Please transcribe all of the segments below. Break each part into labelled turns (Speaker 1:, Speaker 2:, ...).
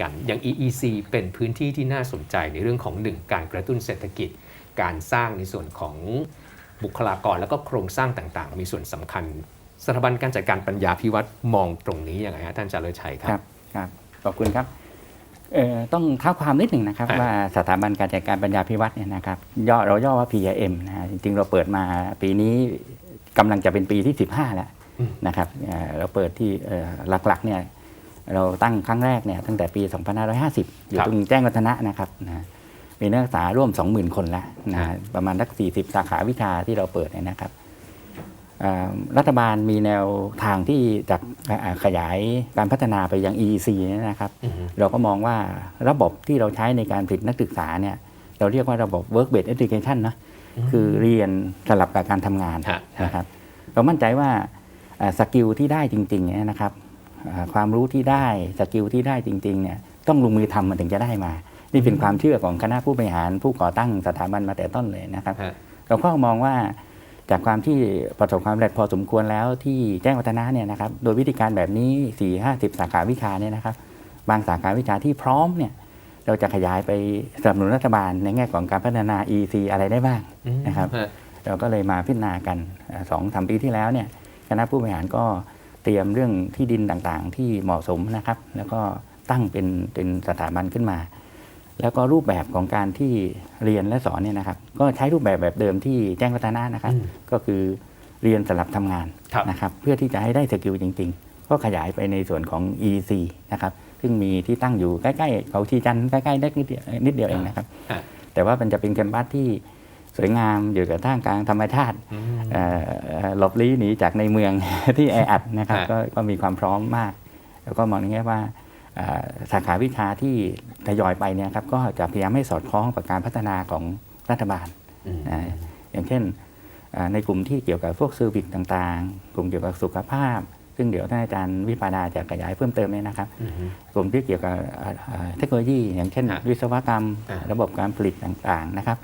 Speaker 1: กัน อย่าง EEC เป็นพื้นที่ที่น่าสนใจในเรื่องของหนึ่งการกระตุ้นเศรษฐกิจ การสร้างในส่วนของบุคลากรแล้วก็โครงสร้างต่างๆ มีส่วนสำคัญ สถาบันการจัดการปัญญาพิวัตรมองตรงนี้อย่างไรฮะท่านจารย์ชัยค
Speaker 2: ค
Speaker 1: รั
Speaker 2: รับบครับขอบคุณครับเอ่อต้องเท้าความนิดหนึ่งนะครับ
Speaker 1: ครับ
Speaker 2: ว่าสถาบันการจัดการปัญญาพิวัตรเนี่ยนะครับย่อเราย่อว่า PIM นะฮะจริงๆเราเปิดมาปีนี้กำลังจะเป็นปีที่ 15 แล้ว
Speaker 1: อืม
Speaker 2: นะครับเอ่อเราเปิดที่เอ่อหลักๆเนี่ย เราตั้งครั้งแรกเนี่ยตั้งแต่ปี 2550 อยู่
Speaker 1: ครับ
Speaker 2: ตรงแจ้งวัฒนะนะครับนะมีนักศึกษาร่วม 20,000 คนแล้วนะ
Speaker 1: ครั
Speaker 2: ฮะ
Speaker 1: บ
Speaker 2: ประมาณสัก 40 สาขาวิชาที่เราเปิดเนี่ยนะครับอ่ารัฐบาลมีแนวทางที่จะอ่าขยายการพัฒนาไปยัง EEC เนี่ยนะครับ
Speaker 1: อือฮึ
Speaker 2: เราก็มองว่าระบบที่เราใช้ในการผลิตนักศึกษาเนี่ยเราเรียกว่าระบบ work based education นะคือเรียนสลับกับการทำงาน
Speaker 1: ฮะ
Speaker 2: นะครับเรามั่นใจว่าอ่าสกิลที่ได้จริงๆเนี่ยนะครับอ่า ความรู้ที่ได้สกิลที่ได้จริงๆเนี่ยต้องลงมือทำมันถึงจะได้มา นี่เป็นความเชื่อของคณะผู้บริหารผู้ก่อตั้งสถาบันมาแต่ต้นเลยนะครับ
Speaker 1: ฮะ
Speaker 2: เราก็มองว่าจากความที่ประสบความสำเร็จพอสมควรแล้วที่แจ้งวัฒนะเนี่ยนะครับโดยวิธีการแบบนี้ 4 5 0 สาขาวิชาเนี่ยนะครับ บางสาขาวิชาที่พร้อมเนี่ยเราจะขยายไปสนับสนุนรัฐบาลในแง่ของการพัฒนา EC อะไรได้บ้าง
Speaker 1: อืม
Speaker 2: นะครับ
Speaker 1: ฮะ
Speaker 2: เราก็เลยมาพิจารณากันเอ่อสองสามปีที่แล้วเนี่ยคณะผู้บริหารก็ เตรียมเรื่องที่ดินต่างๆ ที่เหมาะสมนะครับ แล้วก็ตั้งเป็นเป็นสถาบันขึ้นมา แล้วก็รูปแบบของการที่เรียนและสอนเนี่ยนะครับ ก็ใช้รูปแบบแบบเดิมที่แจ้งวัฒนะนะครับ
Speaker 1: อืม
Speaker 2: ก็คือเรียนสลับทำงาน
Speaker 1: ครับ
Speaker 2: นะครับ เพื่อที่จะให้ได้สกิลจริง ๆ ก็ขยายไปในส่วนของ EC นะครับซึ่งมีที่ตั้งอยู่ใกล้ๆเขาชีจันทร์ใกล้ๆเล็กนิดเดียวนิดเดียวเองนะครับ
Speaker 1: ฮะ
Speaker 2: แต่ว่ามันจะเป็นแคมปัสที่ สวยงามอยู่กับท่ามกลางธรรมชาติ
Speaker 1: อืม
Speaker 2: เอ่อเอ่อหลบลี้หนีจากในเมืองที่แออัดนะครับ
Speaker 1: ฮะ
Speaker 2: ก็ก็มีความพร้อมมาก แล้วก็มองในแง่ว่าเอ่อสาขาวิชาที่ทยอยไปเนี่ยครับก็จะพยายามให้สอดคล้องกับการพัฒนาของรัฐบาล
Speaker 1: อืม
Speaker 2: อ่าอย่างเช่นอ่าในกลุ่มที่เกี่ยวกับพวกเซอร์วิสต่างๆ กลุ่มเกี่ยวกับสุขภาพ ซึ่งเดี๋ยวท่านอาจารย์วิปาดาจะขยายเพิ่มเติมเนี่ยนะครับ
Speaker 1: อืม
Speaker 2: กลุ่มที่เกี่ยวกับอ่าอ่าเทคโนโลยี อย่างเช่น
Speaker 1: ฮะ
Speaker 2: วิศวกรรม
Speaker 1: อ่า
Speaker 2: ระบบการผลิตต่างๆนะครับ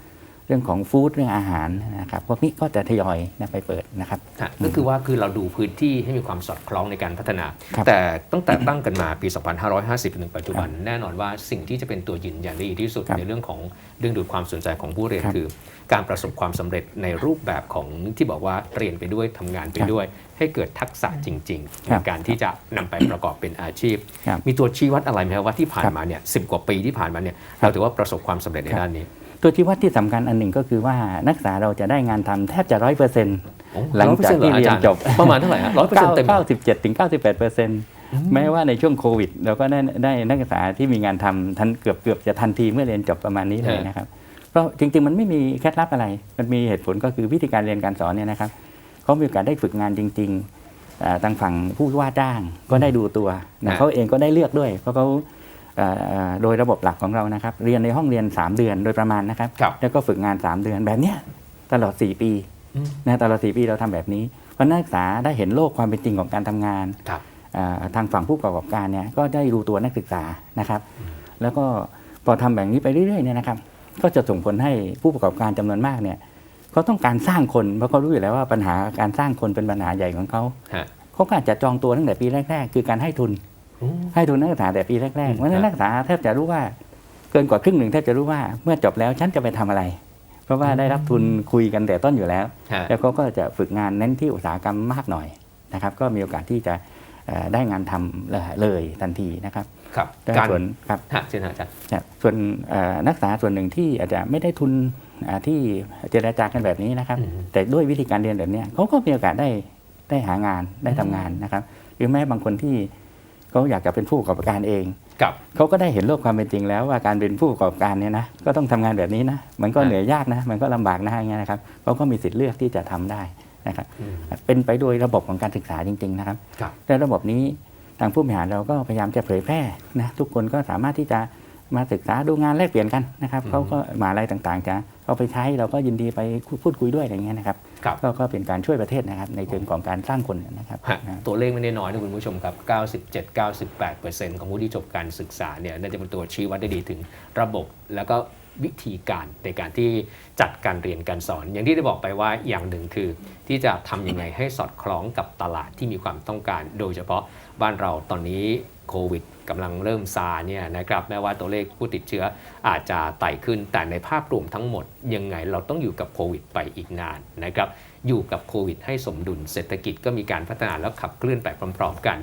Speaker 2: เรื่องของฟู้ดเรื่องอาหารนะครับพวกนี้ก็จะทยอยนะไปเปิดนะครับ
Speaker 1: ฮะก็คือว่าคือเราดูพื้นที่ให้มีความสอดคล้องในการพัฒนา
Speaker 2: ครับ
Speaker 1: แต่ตั้งแต่ตั้งกันมาปี 2550ถึงปัจจุบัน แน่นอนว่าสิ่งที่จะเป็นตัวยืนยันได้ดีที่สุด
Speaker 2: ครับ
Speaker 1: ในเรื่องของดึงดูดความสนใจของผู้เรียน
Speaker 2: ครับ
Speaker 1: คือ การประสบความสำเร็จในรูปแบบของที่บอกว่าเรียนไปด้วยทำงานไป
Speaker 2: ครับ
Speaker 1: ด้วย ให้เกิดทักษะจริงๆ
Speaker 2: ครั
Speaker 1: ใน
Speaker 2: บ
Speaker 1: การที่จะนำไปประกอบเป็นอาชีพ
Speaker 2: ครับ
Speaker 1: มีตัวชี้วัดอะไรไหมครับว่าที่ผ่าน
Speaker 2: ครับ
Speaker 1: มาเนี่ยสิกว่าปีที่ผ่านมาเนี่ย
Speaker 2: ครับ
Speaker 1: เราถือว่าประสบความสำเร็จใน
Speaker 2: ครับ
Speaker 1: ด้านนี้
Speaker 2: ตัวชี้วัดที่สำคัญอันหนึ่งก็คือว่านักศึกษาเราจะได้งานทำแทบจะร้อยเปอร์เซ็นต์
Speaker 1: โอ้
Speaker 2: หลังจากที่
Speaker 1: 100%หออ
Speaker 2: เรียน
Speaker 1: อาา
Speaker 2: จบ
Speaker 1: ประมาณเท่าไหร่ฮะร้อยเปอร์เซ็นต์เต็มเหรอ
Speaker 2: เก้าสิบเจ็ดถึงเก้าสิบแปดเปอร์เซ็นต์แม้ว่าในช่วงโควิด เราก็ได้ได้นักศึกษาที่มีงานทำทันเกือบเกือบจะทันทีเมื่อเรียนจบประมาณนี้เลย
Speaker 1: ฮะ
Speaker 2: นะครับ เพราะจริง ๆ มันไม่มีเคล็ดลับอะไร มันมีเหตุผลก็คือวิธีการเรียนการสอนเนี่ยนะครับเขามีโอกาสได้ฝึกงานจริงๆอ่าทางฝั่งผู้ว่าจ้างก็ได้ดูตัวนะ
Speaker 1: ฮะ
Speaker 2: เขาเองก็ได้เลือกด้วย เพราะเขาเอ่อเอ่อ โดยระบบหลักของเรานะครับ เรียนในห้องเรียน 3 เดือนโดยประมาณนะครับ
Speaker 1: ครับ
Speaker 2: แล้วก็ฝึกงาน 3 เดือนแบบเนี้ยตลอด 4 ปี
Speaker 1: อืม
Speaker 2: นะตลอด 4 ปีเราทำแบบนี้เพราะนักศึกษาได้เห็นโลกความเป็นจริงของการทำงาน
Speaker 1: ครับ
Speaker 2: อ่าทางฝั่งผู้ประกอบการเนี่ยก็ได้รู้ตัวนักศึกษานะครับ แล้วก็พอทำแบบนี้ไปเรื่อยๆเนี่ยนะครับก็จะส่งผลให้ผู้ประกอบการจำนวนมากเนี่ยเขาต้องการสร้างคนเพราะเขารู้อยู่แล้วว่าปัญหาการสร้างคนเป็นปัญหาใหญ่ของเขา
Speaker 1: ฮะ
Speaker 2: เขาก็อาจจะจองตัวตั้งแต่ปีแรกๆ คือการให้ทุน
Speaker 1: อืม
Speaker 2: ให้ทุนนักศึกษาแต่ปีแรกๆเพราะฉะนั้นนักศึกษาแทบจะรู้ว่าเกินกว่าครึ่งหนึ่งแทบจะรู้ว่าเมื่อจบแล้วฉันจะไปทำอะไร เพราะว่าได้รับทุนคุยกันแต่ต้นอยู่แล้ว
Speaker 1: ฮะ
Speaker 2: แล้วเขาก็จะฝึกงานเน้นที่อุตสาหกรรมมากหน่อยนะครับ ก็มีโอกาสที่จะเอ่อได้งานทำเลยทันทีนะครับ
Speaker 1: ครับ
Speaker 2: แต่
Speaker 1: การ
Speaker 2: ส่วนครับ
Speaker 1: ฮะเชิญฮะอาจารย์
Speaker 2: ครับส่วนเอ่อนักศึกษาส่วนหนึ่งที่อาจจะไม่ได้ทุนอ่าที่เจรจากันแบบนี้นะครับ
Speaker 1: อืม
Speaker 2: แต่ด้วยวิธีการเรียนแบบเนี้ยเขาก็มีโอกาสได้ได้หางานได้ทำงานนะครับ หรือแม้บางคนที่ เขาอยากจะเป็นผู้ประกอบการเอง
Speaker 1: กับ
Speaker 2: เขาก็ได้เห็นโลกความเป็นจริงแล้วว่าการเป็นผู้ประกอบการเนี่ยนะก็ต้องทำงานแบบนี้นะมันก็
Speaker 1: ฮะ
Speaker 2: เหนื่อยยากนะ มันก็ลำบากนะอย่างเงี้ยนะครับเขาก็มีสิทธิ์เลือกที่จะทำได้นะครับ
Speaker 1: อืม
Speaker 2: เป็นไปโดยระบบของการศึกษาจริง ๆ นะครับ
Speaker 1: ครับ
Speaker 2: และระบบนี้ทางผู้บริหารเราก็พยายามจะเผยแพร่นะทุกคนก็สามารถที่จะ มาศึกษาดูงานแลกเปลี่ยนกันนะครับ
Speaker 1: อืม
Speaker 2: เขาก็มหาอะไรต่างๆจะเอาไปใช้เราก็ยินดีไปพูดคุยด้วยอะไรเงี้ยนะครับ
Speaker 1: ครับ
Speaker 2: ก็ก็เป็นการช่วยประเทศนะครับในเชิงของการสร้างคนนะครับ
Speaker 1: ฮะ
Speaker 2: นะ
Speaker 1: ตัวเลขไม่ได้น้อยนะคุณผู้ชมครับ 97-98%ของผู้ที่จบการศึกษาเนี่ยน่าจะเป็นตัวชี้วัดได้ดีถึงระบบแล้วก็วิธีการในการที่จัดการเรียนการสอน อย่างที่ได้บอกไปว่าอย่างหนึ่งคือ ที่จะทำยังไงให้สอดคล้องกับตลาดที่มีความต้องการ โดยเฉพาะบ้านเราตอนนี้ โควิดกำลังเริ่มซาเนี่ยนะครับแม้ว่าตัวเลขผู้ติดเชื้ออาจจะไต่ขึ้น แต่ในภาพรวมทั้งหมด ยังไงเราต้องอยู่กับโควิดไปอีกนานนะครับอยู่กับโควิดให้สมดุลเศรษฐกิจก็มีการพัฒนาแล้วขับเคลื่อนไปพร้อม ๆ กัน